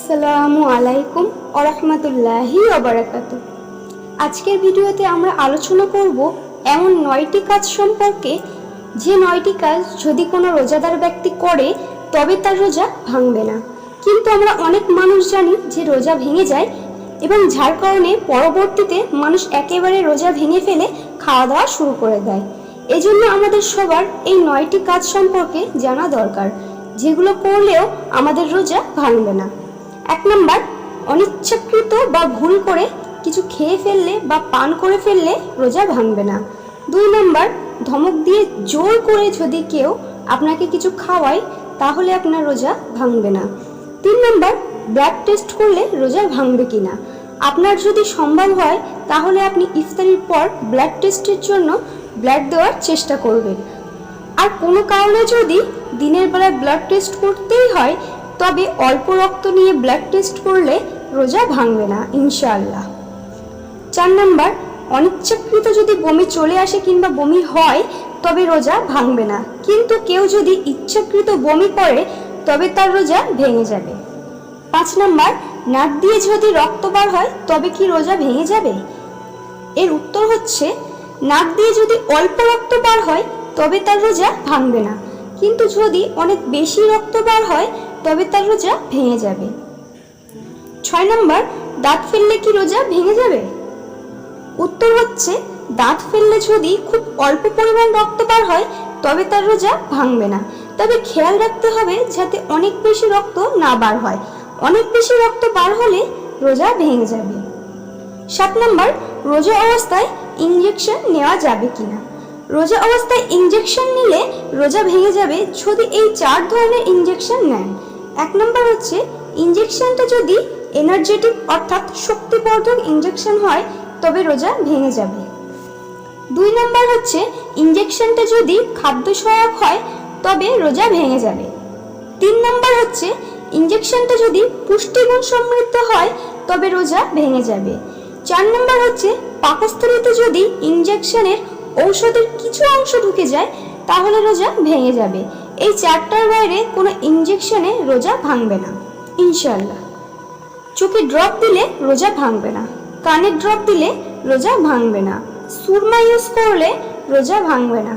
আসসালামু আলাইকুম ওরহমতুল্লাহি ওবরাকাতু আজকের ভিডিওতে আমরা আলোচনা করব এমন নয়টি কাজ সম্পর্কে। যে নয়টি কাজ যদি কোনো রোজাদার ব্যক্তি করে, তবে তার রোজা ভাঙবে না। কিন্তু আমরা অনেক মানুষ জানি যে রোজা ভেঙে যায় এবং যার কারণে পরবর্তীতে মানুষ একেবারে রোজা ভেঙে ফেলে খাওয়া দাওয়া শুরু করে দেয়। এজন্য আমাদের সবার এই নয়টি কাজ সম্পর্কে জানা দরকার, যেগুলো করলেও আমাদের রোজা ভাঙবে না। এক নম্বর, অনিচ্ছাকৃত বা ভুল করে কিছু খেয়ে ফেললে বা পান করে ফেললে রোজা ভাঙবে না। দুই নম্বর, ধমক দিয়ে জোর করে যদি কেউ আপনাকে কিছু খাওয়ায়, তাহলে আপনার রোজা ভাঙবে না। তিন নম্বর ব্লাড টেস্ট করলে রোজা ভাঙবে কিনা। আপনার যদি সম্ভব হয়, তাহলে আপনি ইফতারির পর ব্লাড টেস্টের জন্য ব্লাড দেওয়ার চেষ্টা করবেন। আর কোনো কারণে যদি দিনের বেলায় ব্লাড টেস্ট করতেই হয় তবে অল্প রক্ত নিয়ে ব্লাড টেস্ট করলে রোজা ভাঙবে না, ইনশাআল্লাহ। চার নাম্বার, অনিচ্ছাকৃত যদি বমি চলে আসে কিংবা বমি হয়, তবে রোজা ভাঙবে না। কিন্তু কেউ যদি ইচ্ছাকৃত বমি করে, তবে তার রোজা ভেঙে যাবে। পাঁচ নাম্বার, নাক দিয়ে যদি রক্ত বার হয়, তবে কি রোজা ভেঙে যাবে? এর উত্তর হচ্ছে, নাক দিয়ে যদি অল্প রক্ত বার হয়, তবে তার রোজা ভাঙবে না। কিন্তু যদি অনেক বেশি রক্ত বার হয় তবে তার রোজা ভেঙে যাবে। ছয় নম্বর, দাঁত ফেললে কি রোজা ভেঙে যাবে? উত্তর হচ্ছে, দাঁত ফেললে যদি খুব অল্প পরিমাণ রক্ত বার হয়, তবে তার রোজা ভাঙবে না। তবে খেয়াল রাখতে হবে যাতে অনেক বেশি রক্ত না বার হয়। অনেক বেশি রক্ত বার হলে রোজা ভেঙে যাবে। সাত নম্বর, রোজা অবস্থায় ইঞ্জেকশন নেওয়া যাবে কিনা? রোজা অবস্থায় ইঞ্জেকশন নিলে রোজা ভেঙে যাবে যদি এই চার ধরনের ইঞ্জেকশন নেন। এক নম্বর হচ্ছে ইঞ্জেকশনটা যদি এনার্জেটিক অর্থাৎ শক্তিবর্ধক ইঞ্জেকশন হয়, তবে রোজা ভেঙে যাবে। দুই নম্বর হচ্ছে ইঞ্জেকশনটা যদি খাদ্য সহায়ক হয়, তবে রোজা ভেঙে যাবে। তিন নম্বর হচ্ছে ইঞ্জেকশনটা যদি পুষ্টিগুণ সমৃদ্ধ হয়, তবে রোজা ভেঙে যাবে। চার নম্বর হচ্ছে, পাকস্থলীতে যদি ইঞ্জেকশনের ঔষধের কিছু অংশ ঢুকে যায়, তাহলে রোজা ভেঙে যাবে। এই চারটার বাইরে কোনো ইঞ্জেকশনে রোজা ভাঙবে না ইনশাল্লাহ চোখে ড্রপ দিলে রোজা ভাঙবে না, কানে ড্রপ দিলে রোজা ভাঙবে না, সুরমা ইউজ করলে রোজা ভাঙবে না।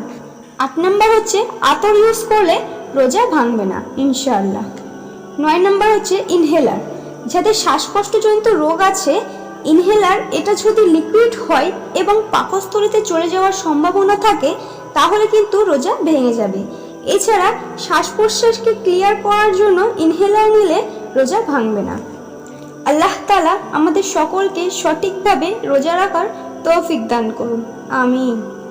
আট নম্বর হচ্ছে আতর ইউজ করলে রোজা ভাঙবে না, ইনশাআল্লাহ। নয় নম্বর হচ্ছে ইনহেলার যাদের শ্বাসকষ্টজনিত রোগ আছে ইনহেলার এটা যদি লিকুইড হয় এবং পাকস্থলীতে চলে যাওয়ার সম্ভাবনা থাকে, তাহলে কিন্তু রোজা ভেঙে যাবে। এছাড়া শ্বাস প্রশ্বাসকে ক্লিয়ার করার জন্য ইনহেলার নিলে রোজা ভাঙবে না। আল্লাহ তালা আমাদের সকলকে সঠিকভাবে রোজা রাখার তৌফিক দান করুন। আমিন।